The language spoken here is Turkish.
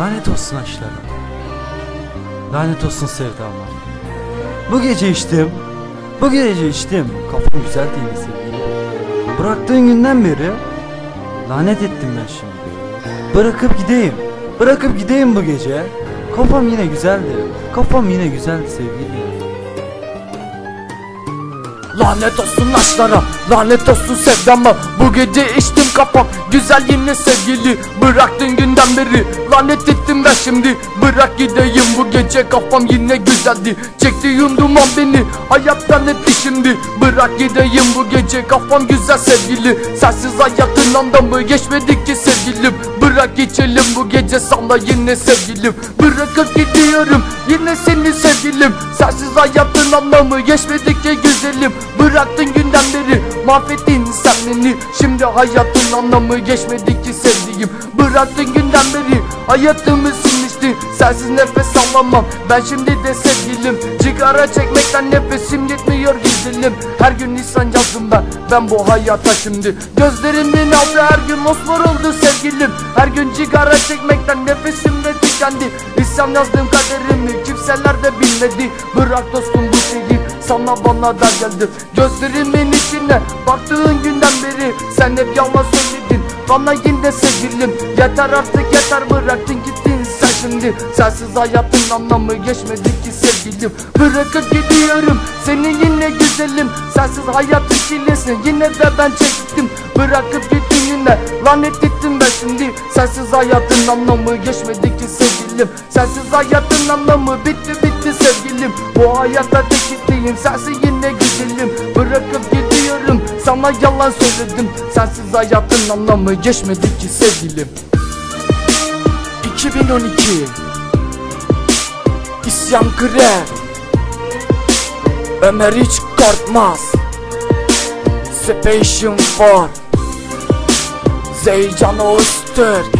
Lanet olsun aşklara. Lanet olsun sevdama. Bu gece içtim. Bu gece içtim. Kafam güzel değil sevgilim. Bıraktığın günden beri lanet ettim ben şimdi. Bırakıp gideyim. Bırakıp gideyim bu gece. Kafam yine güzeldi. Kafam yine güzeldi sevgilim. Lanet olsun aşklara, lanet olsun sevdama Bu gece içtim kafam, güzel yine sevgili Bıraktın günden beri, lanet ettim ben şimdi Bırak gideyim. Bu gece kafam yine güzeldi. Çekti yunduman beni, hayattan etti şimdi Bırak gideyim bu gece kafam güzel sevgili. Sensiz hayatın anlamı geçmedi ki sevgilim. Bırak geçelim bu gece sana yine sevgilim. Bırakıp gidiyorum yine seni sevgilim. Sensiz hayatın anlamı geçmedi ki güzelim. Bıraktın günden beri mahvettin sen beni. Şimdi hayatın anlamı geçmedi ki sevdiğim. Bıraktın günden beri hayatımı silmişti Sensiz nefes alamam ben şimdi de sevgilim. Cigara çekmekten nefesim yetmiyor güzelim Her gün insan yazdım ben ben bu hayata şimdi. Gözlerimin altı her gün mosmor oldu sevgilim. Her gün cigara çekmekten nefesim de tükendi. İsyan yazdım kaderimi kimseler de bilmedi. Bırak dostum bu şeyi sana bana da geldi. Gözlerimin içine baktığın günden beri Sen hep yalan söyledin. Bana yine sevgilim. Yeter artık yeter bıraktın gittin sen şimdi. Sensiz hayatın anlamı geçmedi ki sevgilim. Bırakıp gidiyorum seni yine güzelim. Sensiz hayatın çilesini yine de ben çektim. Bırakıp gittin yine lanet ettim ben şimdi. Sensiz hayatın anlamı geçmedi ki sevgilim. Sensiz hayatın anlamı bitti bitti Bu hayatta tek isteğim sensin yine güzelim. Bırakıp gidiyorum sana yalan söyledim. Sensiz hayatın anlamı geçmedi ki sevgilim. 2012 İsyan grev Ömer hiç korkmaz. Special for Zeycan Öztürk